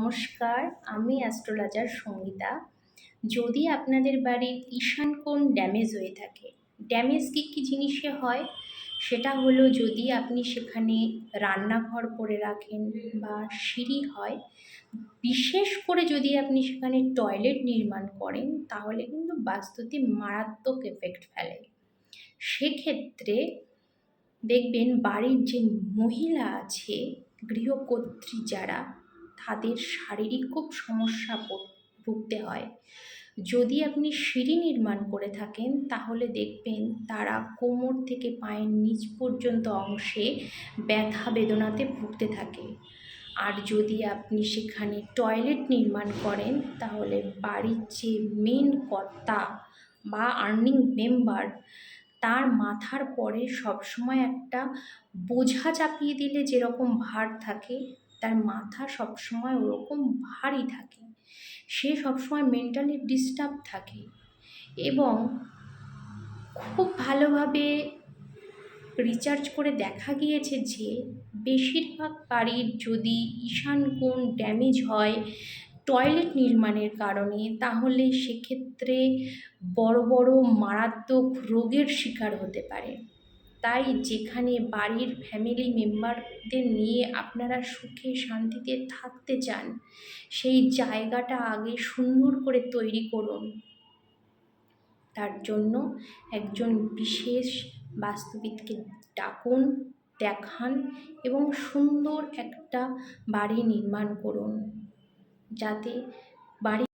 নমস্কার, আমি অ্যাস্ট্রোলজার সঙ্গীতা। যদি আপনাদের বাড়ির ঈশান কোণ ড্যামেজ হয়ে থাকে, ড্যামেজ কী কী জিনিসে হয়? সেটা হলো যদি আপনি সেখানে রান্নাঘর করে রাখেন বা সিঁড়ি হয়, বিশেষ করে যদি আপনি সেখানে টয়লেট নির্মাণ করেন, তাহলে কিন্তু বাস্তুতে মারাত্মক এফেক্ট ফেলে। সেক্ষেত্রে দেখবেন বাড়ির যে মহিলা আছে, গৃহকর্ত্রী যারা তাদের শারীরিক খুব সমস্যা ভুগতে হয়। যদি আপনি সিঁড়ি নির্মাণ করে থাকেন, তাহলে দেখবেন তারা কোমর থেকে পায়ের নিচ পর্যন্ত অংশে ব্যথা বেদনাতে ভুগতে থাকে। আর যদি আপনি সেখানে টয়লেট নির্মাণ করেন, তাহলে বাড়ির যে মেন কর্তা বা আর্নিং মেম্বার তার মাথার পরে সবসময় একটা বোঝা চাপিয়ে দিলে যেরকম ভার থাকে তার মাথা সবসময় ওরকম ভারী থাকে। সে সবসময় মেন্টালি ডিস্টার্ব থাকে এবং খুব ভালোভাবে রিচার্জ করে দেখা গিয়েছে যে, বেশিরভাগ বাড়ির যদি ঈশান কোণ ড্যামেজ হয় টয়লেট নির্মাণের কারণে, তাহলে সেক্ষেত্রে বড় বড় মারাত্মক রোগের শিকার হতে পারে। তাই যেখানে বাড়ির ফ্যামিলি মেম্বারদের নিয়ে আপনারা সুখে শান্তিতে থাকতে চান, সেই জায়গাটা আগে সুন্দর করে তৈরি করুন। তার জন্য একজন বিশেষ বাস্তুবিদকে ডাকুন, দেখান এবং সুন্দর একটা বাড়ি নির্মাণ করুন, যাতে বাড়ি